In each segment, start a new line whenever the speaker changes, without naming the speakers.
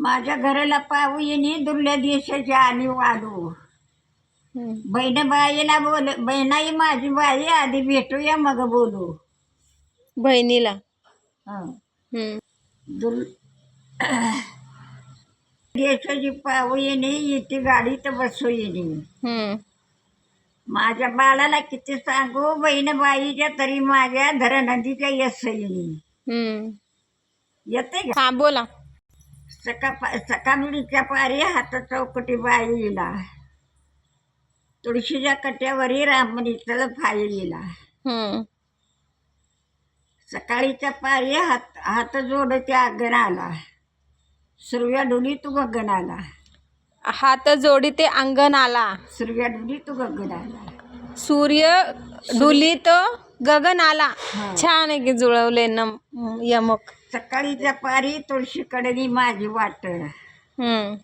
माझ्या घराला पाहू येणे दुर्ल्या देशाची आणि वाढू. बहीण बाईला बोल बहिणाई माझी बाई आधी भेटूया मग बोलू
बहिणीला.
दुल देशाची पाहू येणे इथे गाडीत बसू येणे. माझ्या बाळाला किती सांगू बहीण बाईच्या तरी माझ्या धर नदीच्या यश येणे. येते का
बोला
सका सकाळीच्या पारी हात चौकटी बाईला तुळशीच्या कट्यावरी रामणीचं फाईला
हम्म.
सकाळीच्या पारी हात हात जोडत्या अंगणाला. सुरव्या डोली तू गगनाला
हात जोडी ते अंगण आला
सुरव्या डोली तू गगनाला
सूर्य डुलीत गगन आला
हा.
छान आहे की जुळवले न यमक.
सकाळीच्या पारी तुळशीकडे माझी वाट
हम्म.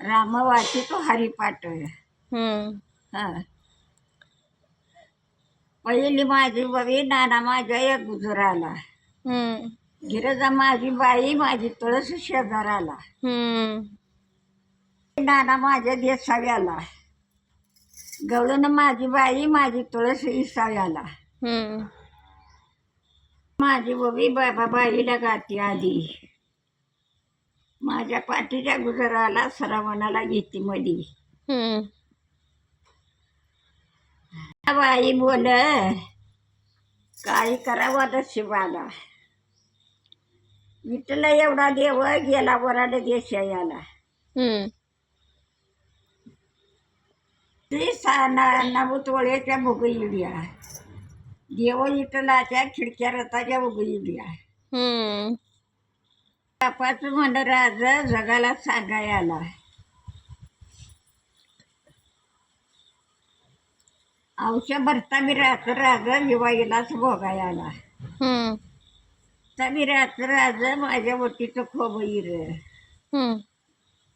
राम वाची तो हरिपाट
हम्म.
हा पहिली माझी बवी नाना माझ्या या गुजराला
हम्म.
गिरजा माझी बाई माझी तुळस शेजाराला
हम्म.
नाना माझ्या देसाव्याला गवळण माझी बाई माझी तुळस इसाव्याला
हम्म.
माझी बबी बाबा बाईला गाती आधी माझ्या पाठीच्या गुजराला सरावणाला घेते मधी. बाई बोल काही करावं नशिबाला विठला एवढा देव गेला वराड देशायाला. ती सा नवतोळ्याच्या भोगईड्या देव विठलाच्या खिडक्या रथाच्या
हम्म.
बापाचं म्हण राज जगाला सांगायला औषध भरता बी राज राज दिवाळीलाच भोगायला
हम्म.
तमी राज राज माझ्या वटीचं खोबईर
हम्म.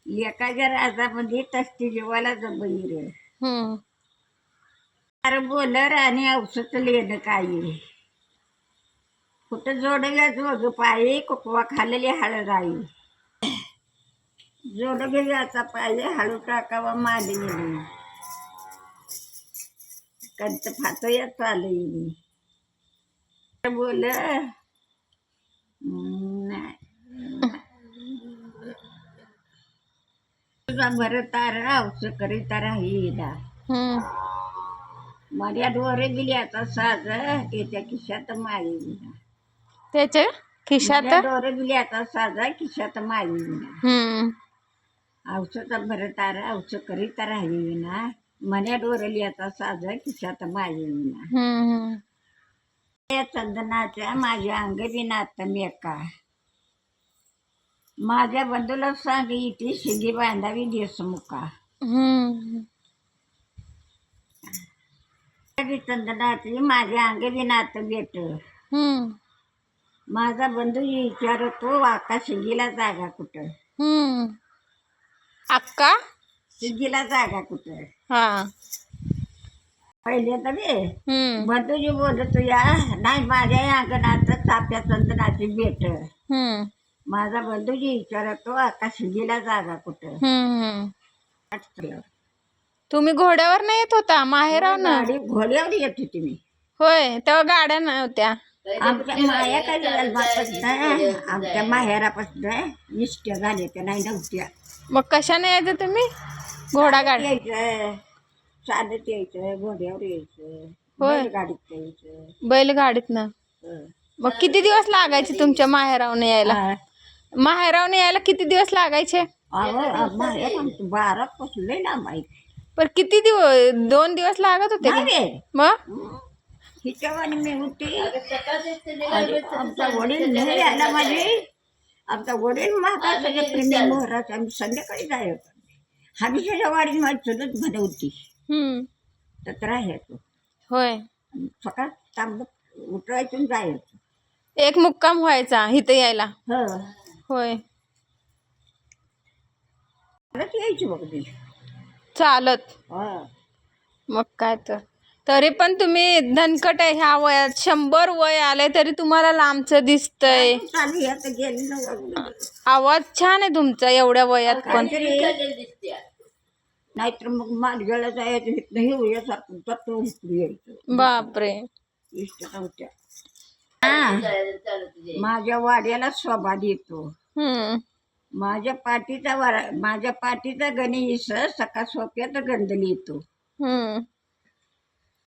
एकाच्या राजामध्ये तस्ती जीवाला जबईर
हम्म.
अरे बोलर आणि औषध लेणं काही. कुठं जोडव्या जोग पायी कुकवा खाल्लेली हळदाई. जोडव्याचा पायी हळू टाकावा माली कंच फातोया चालू बोल तुझा भरतार औषध करीता राहिला. माझ्या डोरे दिली आता साज त्याच्या खिशात माळी विना
त्याचे खिशात?
डोरे दिली आता साजा खिशात माळी
हम्म.
औषध भरतार औषध करीता राहिली विना. मन्या डोरली आता साज खिशात माळी. या चंदनाच्या माझ्या अंग विनात मेका माझ्या बंधूला सांग इथे शिगी बांधावी देशमुखा माझ्या अंग विनात बेट
हम्म.
माझा बंधू विचारतो आकाश शिगीला जागा कुठं
हम्म. अक्का
शिगीला जागा कुठं
हा
पहिल्यांदा बे
हम्म.
बंधूजी बोलतो या नाही माझ्या या अंगणात चाप्या चंदनाची बेट
हम्म.
माझा बंधूजी विचारतो आकाश शिगीला जागा कुठं
हम्म. तुम्ही घोड्यावर नाही येत होता माहेराव ना
गाडी घोड्यावर येत होती मी.
होय तेव्हा गाड्या नव्हत्या.
आमच्या माया काय जन्मापासून आमच्या माहेरापासून निष्ठ्या झाल्या त्या नाही नव्हत्या.
मग कशाने यायचं तुम्ही? घोडा गाडी.
यायचं चालत यायचं घोड्यावर यायचं
होय.
गाडीत यायचं.
बैलगाडीत ना
हं.
मग किती दिवस लागायचे तुमच्या माहेरावने यायला?
हा.
माहेरावने यायला किती दिवस लागायचे?
अहो, अहो, माहेर आमचं बारा पासून लय लांब आहे.
पण किती दिवस दोन दिवस लागत होते का?
नाही रे.
मग?
हिच्यावानी मी होती? आणि आमचा वडील माझे. आमचा वडील प्रेमी आम्ही संध्याकाळी जायचो हमेशाच्या वाडीत माझी चलत म्हणे होती.
हम्म.
तर राहायचो
होय.
सकाळ चांगलं उठवायचं आणि जायचं
एक मुक्काम व्हायचा इथं यायला.
हो.
होय.
परत यायची बघ ती
चालत.
हो.
मग काय तर. तरी पण तुम्ही धनकट आहे ह्या वयात. शंभर वय आले तरी तुम्हाला लांबचं दिसतंय.
चालू आहे, आता गेली ना वरून.
आवाज छान आहे तुमचा एवढ्या वयात पण.
काहीतरी नाहीतर मग मालगेला जायचं इथनं हे होयासारखं तत्व उचलू यायचं
बापरे.
इष्ट नव्हत्या हा. माझ्या वाड्याला स्वभाव येतो
हम्म.
माझ्या पाठीचा वरा माझ्या पाठीचा गणेश सकाळ सोप्यात गंधली येतो
हम्म.